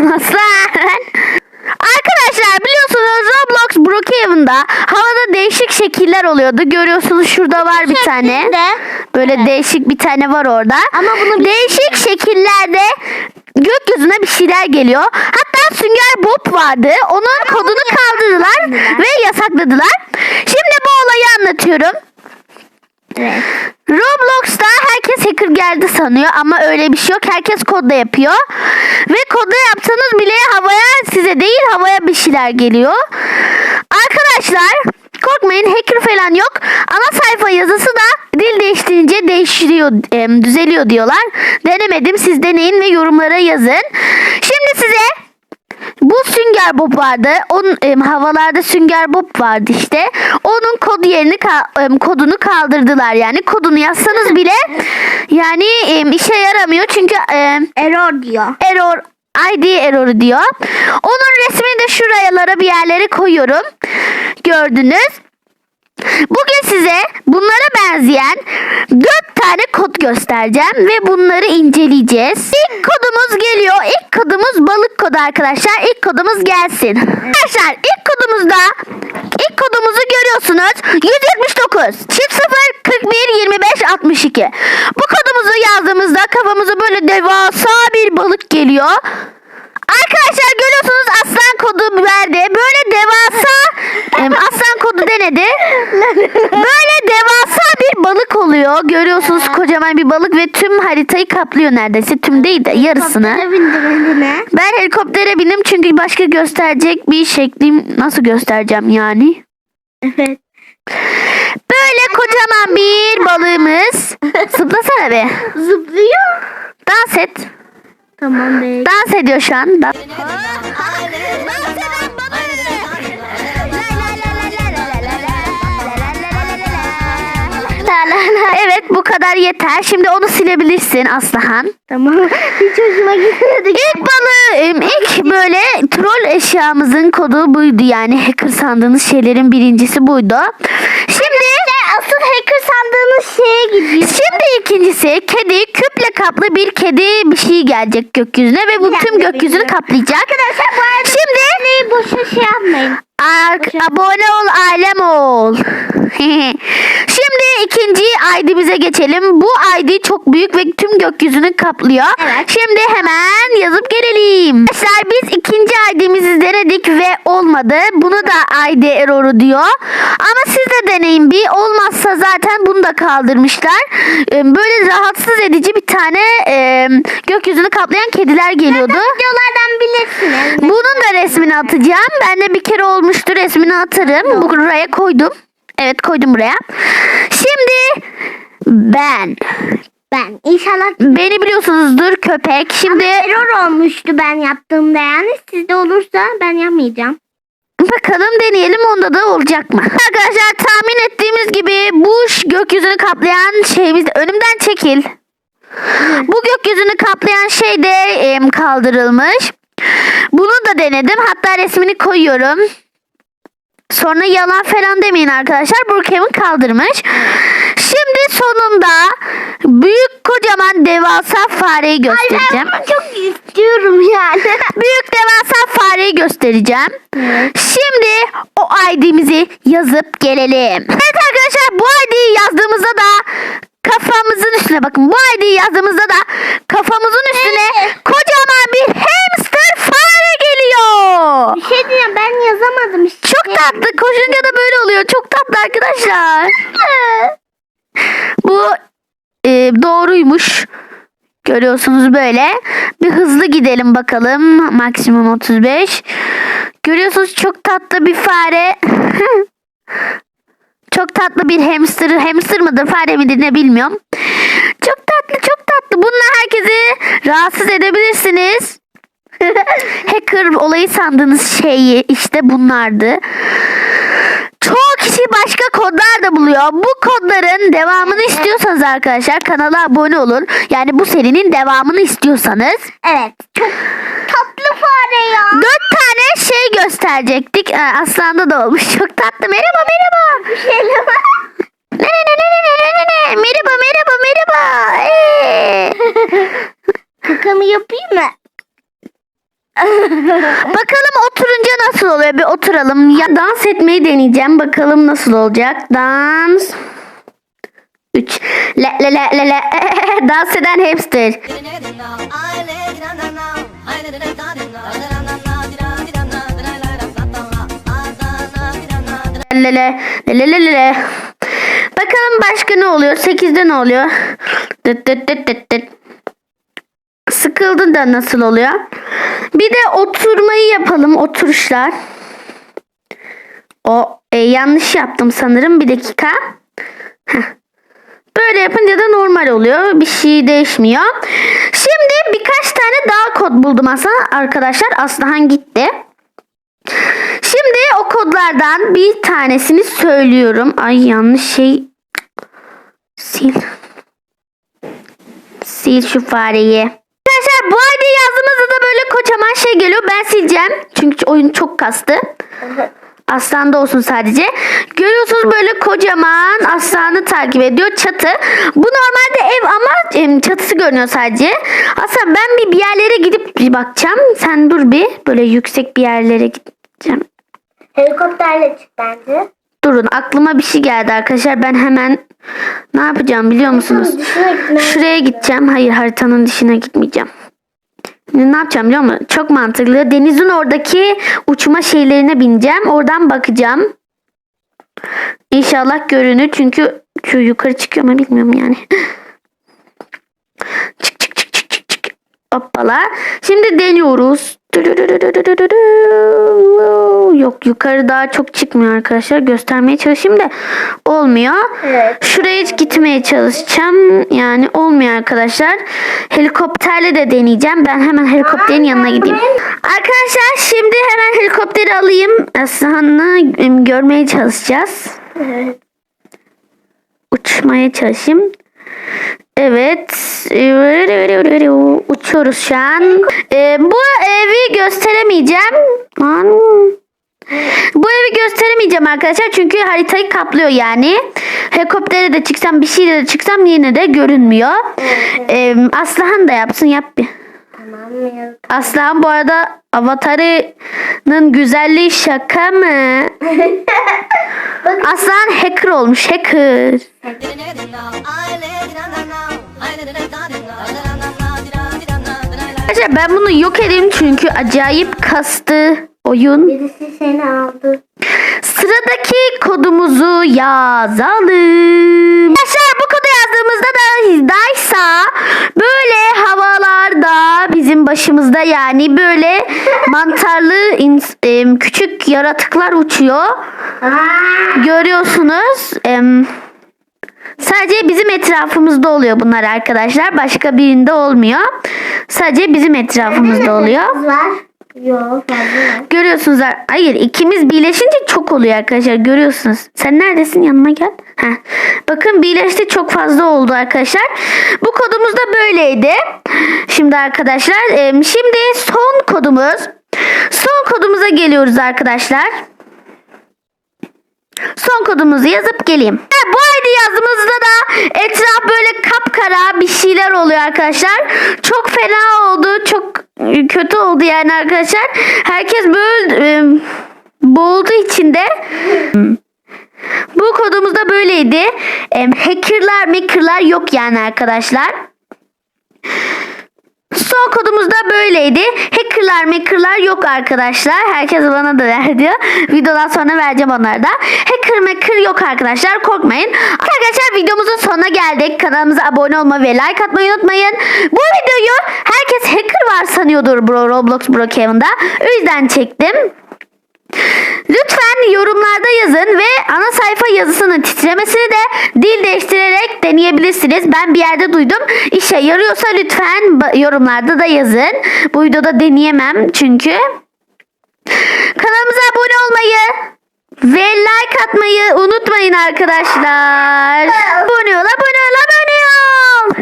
aslan? Arkadaşlar biliyorsunuz Roblox Brookhaven'da havada değişik şekiller oluyordu. Görüyorsunuz şurada var bir tane. Böyle değişik bir tane var orada. Ama bunu değişik şekillerde gökyüzüne bir şeyler geliyor. Hatta Sünger Bob vardı. Onun kodunu kaldırdılar ve yasakladılar. Şimdi bu olayı anlatıyorum. Evet. Roblox'ta herkes geldi sanıyor ama öyle bir şey yok. Herkes kodla yapıyor. Ve kodla yapsanız bile havaya size değil havaya bir şeyler geliyor. Arkadaşlar korkmayın hacker falan yok. Ana sayfa yazısı da dil değiştirince değiştiriyor, em, düzeliyor diyorlar. Denemedim siz deneyin ve yorumlara yazın. Şimdi size bu Sünger Bob vardı. Onun em, havalarda Sünger Bob vardı işte. Onun kod yerini em, kodunu kaldırdılar yani. Kodunu yazsanız bile yani em, işe yaramıyor çünkü em, Error diyor. error ID error diyor. Onun resmini de şurayalara bir yerlere koyuyorum. Gördünüz. Bugün size bunlara benzeyen 4 tane kod göstereceğim ve bunları inceleyeceğiz. İlk kodumuz geliyor. İlk kodumuz balık kodu arkadaşlar. İlk kodumuz gelsin. Arkadaşlar ilk kodumuzda ilk kodumuzu görüyorsunuz. 179 çift 0 41 25 62. Bu kodumuzu yazdığımızda kafamıza böyle devasa bir balık geliyor. Arkadaşlar görüyorsunuz aslan kodu verdi. Böyle devasa aslan kodu denedi. Böyle devasa bir balık oluyor. Görüyorsunuz kocaman bir balık ve tüm haritayı kaplıyor neredeyse. Tüm değil de yarısını. Ben helikoptere bindim çünkü başka gösterecek bir şeklim nasıl göstereceğim yani. Evet. Böyle kocaman bir balığımız. Zıplasana be. Zıplıyor. Dans et. Tamam be. Dans ediyor şu an. Dans. Evet bu kadar yeter. Şimdi onu silebilirsin Aslıhan. Tamam. Hiç hoşuma gitmedi. İlk balığım ilk böyle troll eşyamızın kodu buydu yani hacker sandığınız şeylerin birincisi buydu. Şimdi Asıl hacker sandığınız şeye gidiyor. şimdi ikincisi kedi küple kaplı bir kedi bir şey gelecek gökyüzüne ve bu tüm dakika, gökyüzünü kaplayacak. Arkadaşlar bu arada Şimdi Neyi boşa şey yapmayın. Ark- abone ol alem ol. Şimdi ikinci ID'mize geçelim. Bu ID çok büyük ve tüm gökyüzünü kaplıyor. Evet. Şimdi hemen yazıp gelelim. Arkadaşlar biz ikinci ID'mizi denedik ve olmadı. Bunu da ID error'u diyor. Ama siz de deneyin bir. Olmazsa zaten bunu da kaldırmışlar. Ee, Böyle rahatsız edici bir tane e, gökyüzünü kaplayan kediler geliyordu. Videolardan bilirsiniz. Bunun da resmini atacağım. Ben de bir kere olmuştu resmini atarım. Buraya koydum. Evet koydum buraya. Şimdi ben. Ben inşallah Beni biliyorsunuzdur köpek. Şimdi error olmuştu ben yaptığımda yani. Sizde olursa ben yapmayacağım. bakalım deneyelim onda da olacak mı? Arkadaşlar tahmin ettiğimiz gibi bu gökyüzünü kaplayan şeyimiz önümden çekil. Bu gökyüzünü kaplayan şey de kaldırılmış. Bunu da denedim. Hatta resmini koyuyorum. Sonra yalan falan demeyin arkadaşlar. Brookhaven kaldırmış. Şimdi sonunda büyük kocaman devasa fareyi göstereceğim. Ben bunu çok istiyorum yani. Büyük devasa fareyi göstereceğim. Evet. Şimdi o ID'mizi yazıp gelelim. Evet arkadaşlar bu ID'yi yazdığımızda da kafamızın üstüne bakın. Bu ID'yi yazdığımızda da kafamızın üstüne Evet. kocaman bir hamster fare geliyor. Bir şey diyeceğim ben yazamadım işte. Çok tatlı. Koşunca da böyle oluyor. Çok tatlı arkadaşlar. Bu e, doğruymuş. Görüyorsunuz böyle. Bir hızlı gidelim bakalım. Maksimum 35. Görüyorsunuz çok tatlı bir fare. çok tatlı bir hamster. Hamster mıdır fare midir ne bilmiyorum. Çok tatlı çok tatlı. Bununla herkesi rahatsız edebilirsiniz. Hacker olayı sandığınız şeyi işte bunlardı. Çoğu kişi başka kodlar da buluyor. Bu kodların devamını istiyorsanız arkadaşlar kanala abone olun. Yani bu serinin devamını istiyorsanız Evet. Çok tatlı fare ya. dört tane şey gösterecektik. Ee, Aslan'da da olmuş. Çok tatlı. Merhaba merhaba. Bir şeyler var. Ne ne ne ne ne ne ne ne. Merhaba merhaba merhaba. Ee. Kakamı yapayım mı? Bakalım oturunca nasıl oluyor? Bir oturalım. Ya dans etmeyi deneyeceğim. Bakalım nasıl olacak. Dans. 3. Le le le le le. dans eden hamster. Le le le le le. Bakalım başka ne oluyor? 8'de ne oluyor? Dıt dıt dıt dıt. Sıkıldın da nasıl oluyor? Bir de oturmayı yapalım. Oturuşlar. O e, yanlış yaptım sanırım. Bir dakika. Heh. Böyle yapınca da normal oluyor. Bir şey değişmiyor. Şimdi birkaç tane daha kod buldum aslında arkadaşlar. Aslıhan gitti. Şimdi o kodlardan bir tanesini söylüyorum. Ay yanlış şey. Sil. Sil şu fareyi. Bu ayda yazdığımızda da böyle kocaman şey geliyor. Ben sileceğim. Çünkü oyun çok kastı. Aslan da olsun sadece. Görüyorsunuz böyle kocaman aslanı takip ediyor çatı. Bu normalde ev ama çatısı görünüyor sadece. Aslında ben bir, bir yerlere gidip bir bakacağım. Sen dur bir böyle yüksek bir yerlere gideceğim. Helikopterle çık bence. Durun aklıma bir şey geldi arkadaşlar. Ben hemen ne yapacağım biliyor musunuz? Şuraya gideceğim. Hayır haritanın dışına gitmeyeceğim. Ne yapacağım biliyor musun? Çok mantıklı. Denizin oradaki uçma şeylerine bineceğim. Oradan bakacağım. İnşallah görünür. Çünkü şu yukarı çıkıyor mu bilmiyorum yani. çık çık çık çık çık çık. Hoppala. Şimdi deniyoruz. Yok yukarı daha çok çıkmıyor arkadaşlar. Göstermeye çalışayım da olmuyor. Evet. Şuraya gitmeye çalışacağım. Yani olmuyor arkadaşlar. Helikopterle de deneyeceğim. Ben hemen helikopterin yanına gideyim. Arkadaşlar şimdi hemen helikopteri alayım. Aslan'ı görmeye çalışacağız. Evet. Uçmaya çalışayım. Evet. Uçuyoruz şu an. Ee, bu evi gösteremeyeceğim. Bu evi gösteremeyeceğim arkadaşlar çünkü haritayı kaplıyor yani. Helikoptere de çıksam bir şeyle de çıksam yine de görünmüyor. Ee, Aslıhan da yapsın yap bir. Aslıhan bu arada avatarının güzelliği şaka mı? Aslan hacker olmuş hacker. Arkadaşlar ben bunu yok edeyim çünkü acayip kastı oyun. Birisi seni aldı. Sıradaki kodumuzu yazalım. Arkadaşlar bu kodu yazdığımızda da daysa bizim başımızda yani böyle mantarlı em, küçük yaratıklar uçuyor. Görüyorsunuz. Em, sadece bizim etrafımızda oluyor bunlar arkadaşlar. Başka birinde olmuyor. Sadece bizim etrafımızda oluyor. var. Yok. Görüyorsunuz. Hayır ikimiz birleşince çok oluyor arkadaşlar. Görüyorsunuz. Sen neredesin? Yanıma gel. Heh. Bakın birleşti çok fazla oldu arkadaşlar. Bu kodumuz da böyleydi. Şimdi arkadaşlar şimdi son kodumuz. Son kodumuza geliyoruz arkadaşlar. Son kodumuzu yazıp geleyim. Bu ayda yazdığımızda da etraf böyle kapkara bir şeyler oluyor arkadaşlar. Çok fena oldu. Çok kötü oldu yani arkadaşlar. Herkes böyle e, boğuldu içinde. Bu kodumuz da böyleydi. E, hackerlar makerlar yok yani arkadaşlar. Son kodumuz da böyleydi. Hackerlar makerlar yok arkadaşlar. Herkes bana da ver diyor. Videodan sonra vereceğim onlara da. Hacker maker yok arkadaşlar. Korkmayın. Arkadaşlar videomuzun sonuna geldik. Kanalımıza abone olmayı ve like atmayı unutmayın. Bu videoyu herkes hacker var sanıyordur bro Roblox Brookhaven'da. O yüzden çektim. Lütfen yorumlarda yazın ve ana sayfa yazısının titremesini de dil değiştirerek deneyebilirsiniz. Ben bir yerde duydum. İşe yarıyorsa lütfen yorumlarda da yazın. Bu videoda deneyemem çünkü. Kanalımıza abone olmayı ve like atmayı unutmayın arkadaşlar. Abone ol, abone ol, abone ol.